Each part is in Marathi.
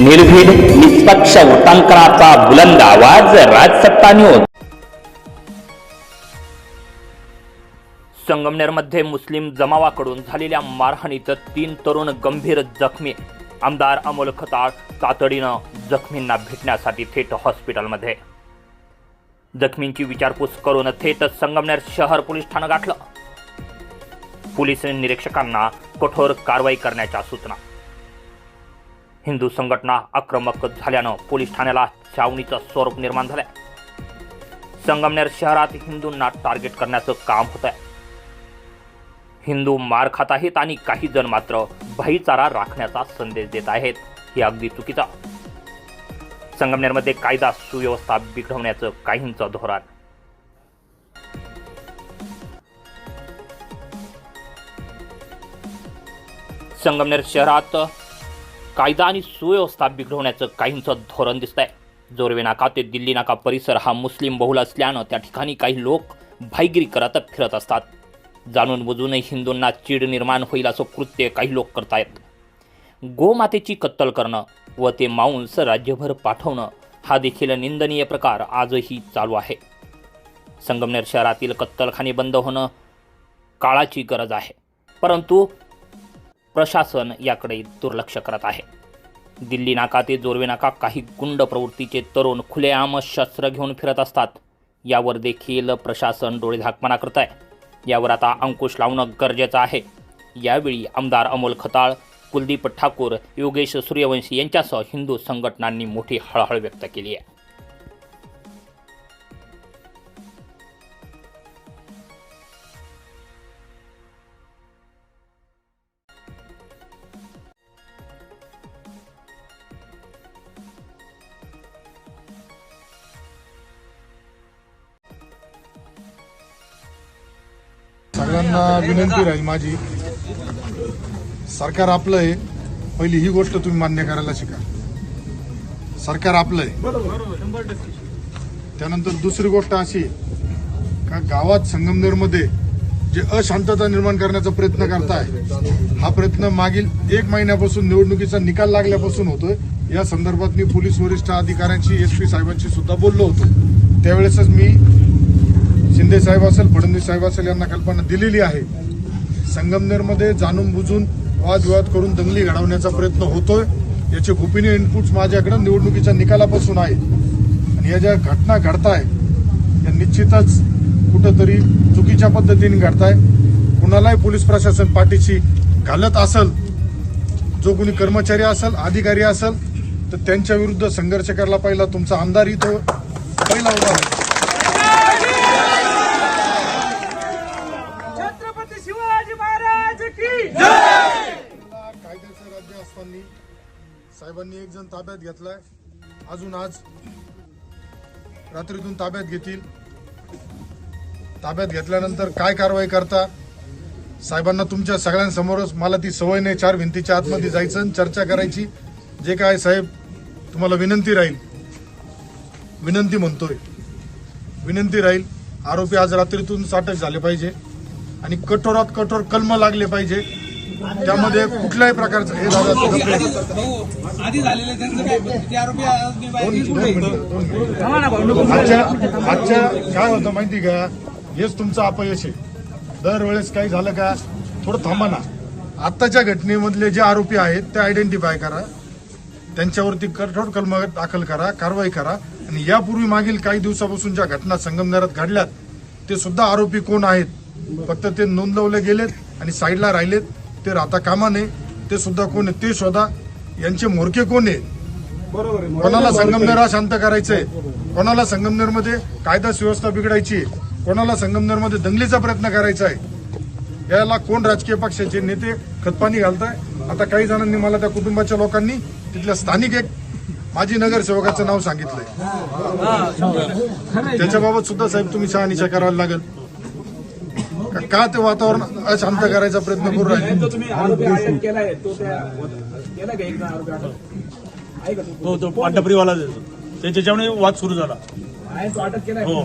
निर्भीड निष्पक्ष वृत्तांकनाचा बुलंद आवाज राजसत्ता न्यूज संगमनेरमध्ये मुस्लिम जमावाकडून झालेल्या मारहाणीत तीन तरुण गंभीर जखमी. आमदार अमोल खताळ तातडीनं जखमींना भेटण्यासाठी थेट हॉस्पिटलमध्ये. जखमींची विचारपूस करून थेट संगमनेर शहर पोलीस ठाणं गाठलं. पोलीस निरीक्षकांना कठोर कारवाई करण्याच्या सूचना. हिंदू संघटना आक्रमक झाल्यानं पोलीस ठाण्याला छावणीचं स्वरूप निर्माण झालंय. संगमनेर शहरात हिंदूंना टार्गेट करण्याचं काम होत आहे हिंदू मार खात आहेत आणि काही जण मात्र भाईचारा राखण्याचा संदेश देत आहेत हे अगदी चुकीचं. संगमनेरमध्ये कायदा सुव्यवस्था बिघडवण्याचं काहींचं धोरण. संगमनेर शहरात कायदा आणि सुव्यवस्था बिघडवण्याचं काहींचं धोरण दिसतंय. जोरवे नाका ते दिल्ली नाका परिसर हा मुस्लिम बहुल असल्यानं त्या ठिकाणी काही लोक भाईगिरी करत फिरत असतात. जाणून बुजूनही हिंदूंना चीड निर्माण होईल असं कृत्य काही लोक करतायत. गोमातेची कत्तल करणं व ते मांस राज्यभर पाठवणं हा देखील निंदनीय प्रकार आजही चालू आहे. संगमनेर शहरातील कत्तलखाने बंद होणं काळाची गरज आहे. परंतु प्रशासन याकडे दुर्लक्ष करत आहे. दिल्ली नाका ते जोरवे नाका काही गुंड प्रवृत्तीचे तरुण खुलेआम शस्त्र घेऊन फिरत असतात. यावर देखील प्रशासन डोळेझाकपणा करत आहे यावर आता अंकुश लावणं गरजेचं आहे. यावेळी आमदार अमोल खताळ कुलदीप ठाकूर योगेश सूर्यवंशी यांच्यासह हिंदू संघटनांनी मोठी हळहळ व्यक्त केली आहे. सगळ्यांना विनंती राहील माझी. सरकार आपलं आहे. पहिली ही गोष्ट तुम्ही मान्य करायला शिका. सरकार आपलं आहे. त्यानंतर दुसरी गोष्ट अशी का गावात संगमनेरमध्ये जे अशांतता निर्माण करण्याचा प्रयत्न करताय हा प्रयत्न मागील एक महिन्यापासून निवडणुकीचा निकाल लागल्यापासून होतोय. या संदर्भात मी पोलीस वरिष्ठ अधिकाऱ्यांशी एस पी साहेबांशी सुद्धा बोललो होतो. त्यावेळेसच मी शिंदे साहेब असेल फडणवीस साहेब असेल यांना कल्पना दिलेली आहे. संगमनेरमध्ये जाणून बुजून वादविवाद करून दंगली घडवण्याचा प्रयत्न होतोय. याचे गोपनीय इनपुट्स माझ्याकडे निवडणुकीच्या निकालापासून आहे आणि या ज्या घटना घडताय या निश्चितच कुठंतरी चुकीच्या पद्धतीने घडताय. कुणालाही पोलीस प्रशासन पाठीशी घालत असल जो कोणी कर्मचारी असेल अधिकारी असेल तर त्यांच्या विरुद्ध संघर्ष करायला पहिला तुमचा आमदार इथं पहिला उभा आहे राज्य असताना साहेबांनी एक जण ताब्यात घेतलाय. अजून आज रात्रीतून ताब्यात घेतील. ताब्यात घेतल्यानंतर काय कारवाई करता? साहेबांना तुमच्या सगळ्यांसमोरच मला ती सवय नाही चार भिंतीच्या आतमध्ये जायचं आणि चर्चा करायची. जे काय साहेब तुम्हाला विनंती राहील. विनंती म्हणतोय. विनंती राहील आरोपी आज रात्रीतून साठक झाले पाहिजे आणि कठोरात कठोर कलम लागले पाहिजे. त्यामध्ये कुठल्याही प्रकारचं हे. आजच्या आजच्या काय होतं माहिती का? हेच तुमचं अपयश आहे. दरवेळेस काही झालं का? थोडं थांबा ना. आत्ताच्या घटनेमधले जे आरोपी आहेत ते आयडेंटिफाय करा. त्यांच्यावरती कठोर कलम दाखल करा कारवाई करा. आणि यापूर्वी मागील काही दिवसापासून ज्या घटना संगमनेरात घडल्यात ते सुद्धा आरोपी कोण आहेत? फक्त ते नोंदवले गेलेत आणि साईडला राहिलेत. ते राहता कामा नये ते सुद्धा कोण आहेत ते शोधा. यांचे मोरके कोण आहेत? कोणाला संगमनेर शांत करायचंय? कोणाला संगमनेरमध्ये कायदा सुव्यवस्था बिघडायची आहे? कोणाला संगमनेरमध्ये दंगलीचा प्रयत्न करायचा आहे? याला कोण राजकीय पक्षाचे नेते खतपाणी घालताय? आता काही जणांनी मला त्या कुटुंबाच्या लोकांनी तिथल्या स्थानिक एक माजी नगरसेवकाचं नाव सांगितलंय. त्याच्याबाबत सुद्धा साहेब तुम्ही शहानिशा करायला लागेल. का- ते वातावरण अशांत करायचा प्रयत्न करू राहिले? जो तुम्ही आरोपी अटक केलाय तो त्या केला का एकदा आरोपी अटक आहे का तू? तो अड्डापरीवाला त्याच्यामुळे वाद सुरू झाला. हो.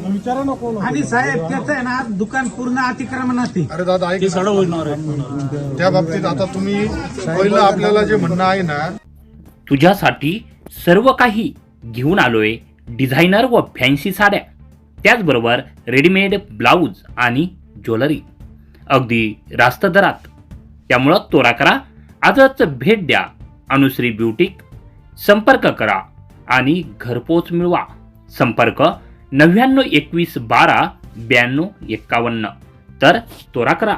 आणि साहेब त्याचं आहे ना दुकान पूर्ण अतिक्रमणात आहे अरे दादा ऐक ते ना. सडा होणार आहे. त्या बाबतीत आता तुम्ही पहिलं आपल्याला जे म्हणणं आहे ना तुझ्यासाठी सर्व काही घेऊन आलोय डिझायनर व फॅन्सी साड्या. त्याचबरोबर रेडीमेड ब्लाऊज आणि ज्वेलरी. अगदी रास्त दरात. त्यामुळं तोरा करा आजच भेट द्या अनुश्री ब्युटीक संपर्क करा आणि घरपोच मिळवा. संपर्क नव्याण्णव एकवीस बारा ब्याण्णव एक्कावन्न तर तोरा करा.